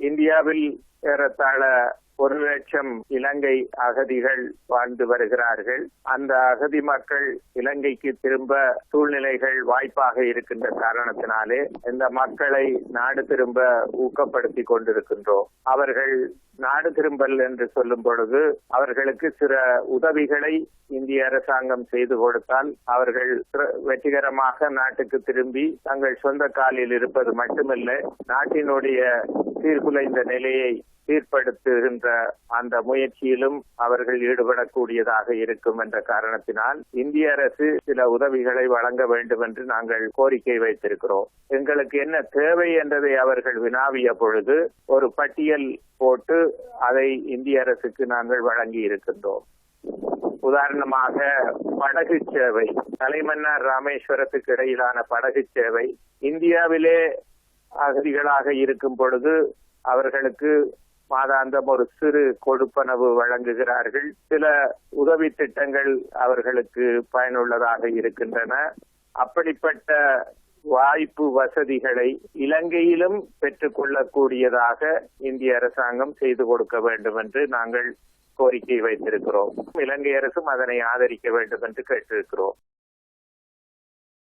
இந்தியாவில் ஏறத்தாழ ஒரு லட்சம் இலங்கை அகதிகள் வாழ்ந்து வருகிறார்கள். அந்த அகதி மக்கள் இலங்கைக்கு திரும்ப சூழ்நிலைகள் வாய்ப்பாக இருக்கின்ற காரணத்தினாலே இந்த மக்களை நாடு திரும்ப ஊக்கப்படுத்தி கொண்டிருக்கின்றோம். அவர்கள் நாடு திரும்பல் என்று சொல்லும் பொழுது அவர்களுக்கு சில உதவிகளை இந்திய அரசாங்கம் செய்து கொடுத்தால் அவர்கள் வெற்றிகரமாக நாட்டுக்கு திரும்பி தங்கள் சொந்த காலில் இருப்பது மட்டுமல்ல நாட்டினுடைய சீர்குலைந்த நிலையை சீர்படுத்துகின்ற அந்த முயற்சியிலும் அவர்கள் ஈடுபடக்கூடியதாக இருக்கும் என்ற காரணத்தினால் இந்திய அரசு சில உதவிகளை வழங்க வேண்டும் என்று நாங்கள் கோரிக்கை வைத்திருக்கிறோம். எங்களுக்கு என்ன தேவை என்றதை அவர்கள் வினாவிய பொழுது ஒரு பட்டியல் போட்டு அதை இந்திய அரசுக்கு நாங்கள் வழங்கி இருக்கின்றோம். உதாரணமாக படகு சேவை தலைமன்னார் ராமேஸ்வரத்துக்கு இடையிலான படகு சேவை இந்தியாவிலே அகதிகளாக இருக்கும் பொழுது அவர்களுக்கு மாதாந்தம் ஒரு சிறு கொடுப்பனவு வழங்குகிறார்கள். சில உதவி திட்டங்கள் அவர்களுக்கு பயனுள்ளதாக இருக்கின்றன. அப்படிப்பட்ட வாய்ப்பு வசதிகளை இலங்கையிலும் பெற்றுக்கொள்ளக்கூடியதாக இந்திய அரசாங்கம் செய்து கொடுக்க வேண்டும் என்று நாங்கள் கோரிக்கை வைத்திருக்கிறோம். இலங்கை அரசும் அதனை ஆதரிக்க வேண்டும் என்று கேட்டிருக்கிறோம்.